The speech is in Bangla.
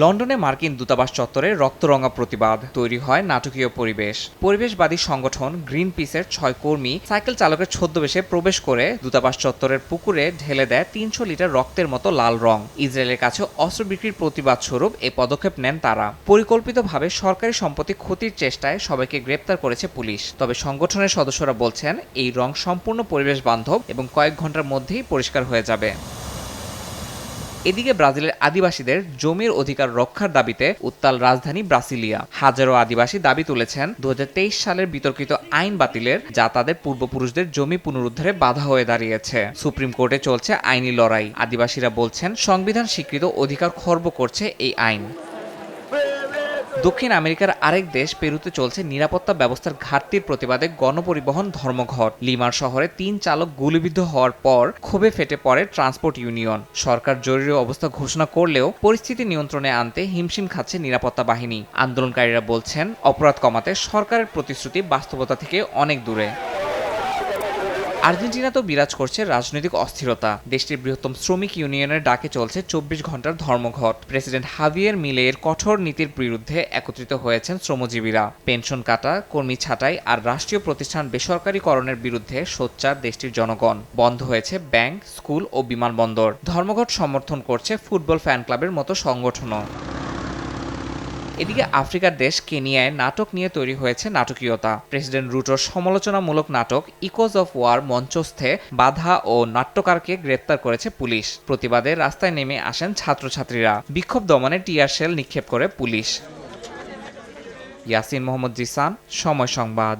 লন্ডনে মার্কিন দূতাবাস চত্বরে রক্তরঙা প্রতিবাদ তৈরি হয় নাটকীয় পরিবেশ। পরিবেশবাদী সংগঠন গ্রিন পিসের ছয় কর্মী সাইকেল চালকের ছদ্মবেশে প্রবেশ করে দূতাবাস চত্বরের পুকুরে ঢেলে দেয় তিনশো লিটার রক্তের মতো লাল রং। ইসরায়েলের কাছে অস্ত্র বিক্রির প্রতিবাদ স্বরূপ এই পদক্ষেপ নেন তারা। পরিকল্পিতভাবে সরকারি সম্পত্তি ক্ষতির চেষ্টায় সবাইকে গ্রেপ্তার করেছে পুলিশ। তবে সংগঠনের সদস্যরা বলছেন, এই রং সম্পূর্ণ পরিবেশ বান্ধব এবং কয়েক ঘণ্টার মধ্যেই পরিষ্কার হয়ে যাবে। এদিকে ব্রাজিলের আদিবাসীদের জমির অধিকার রক্ষার দাবিতে উত্তাল রাজধানী ব্রাসিলিয়া। হাজারো আদিবাসী দাবি তুলেছেন দু হাজার তেইশ সালের বিতর্কিত আইন বাতিলের, যা তাদের পূর্বপুরুষদের জমি পুনরুদ্ধারে বাধা হয়ে দাঁড়িয়েছে। সুপ্রিম কোর্টে চলছে আইনি লড়াই। আদিবাসীরা বলছেন, সংবিধান স্বীকৃত অধিকার খর্ব করছে এই আইন। দক্ষিণ আমেরিকার আরেক দেশ পেরুতে চলছে নিরাপত্তা ব্যবস্থার ঘাটতির প্রতিবাদে গণপরিবহন ধর্মঘট। লিমার শহরে তিন চালক গুলিবিদ্ধ হওয়ার পর ক্ষোভে ফেটে পড়ে ট্রান্সপোর্ট ইউনিয়ন। সরকার জরুরি অবস্থা ঘোষণা করলেও পরিস্থিতি নিয়ন্ত্রণে আনতে হিমশিম খাচ্ছে নিরাপত্তা বাহিনী। আন্দোলনকারীরা বলছেন, অপরাধ কমাতে সরকারের প্রতিশ্রুতি বাস্তবতা থেকে অনেক দূরে। আর্জেন্টিনাতেও বিরাজ করছে রাজনৈতিক অস্থিরতা। দেশটির বৃহত্তম শ্রমিক ইউনিয়নের ডাকে চলছে চব্বিশ ঘণ্টার ধর্মঘট। প্রেসিডেন্ট হাভিয়ের মিলের কঠোর নীতির বিরুদ্ধে একত্রিত হয়েছেন শ্রমজীবীরা। পেনশন কাটা, কর্মী ছাঁটাই আর রাষ্ট্রীয় প্রতিষ্ঠান বেসরকারীকরণের বিরুদ্ধে সোচ্চার দেশটির জনগণ। বন্ধ হয়েছে ব্যাংক, স্কুল ও বিমানবন্দর। ধর্মঘট সমর্থন করছে ফুটবল ফ্যান ক্লাবের মতো সংগঠনও। এদিকে আফ্রিকার দেশ কেনিয়ায় নাটক নিয়ে তৈরি হয়েছে নাটকীয়তা। প্রেসিডেন্ট রুটোর সমালোচনামূলক নাটক ইকোজ অফ ওয়ার মঞ্চস্থে বাধা ও নাট্যকারকে গ্রেপ্তার করেছে পুলিশ। প্রতিবাদে রাস্তায় নেমে আসেন ছাত্রছাত্রীরা। বিক্ষোভ দমনে টিয়ার শেল নিক্ষেপ করে পুলিশ। ইয়াসিন মোহাম্মদ জিসান, সময় সংবাদ।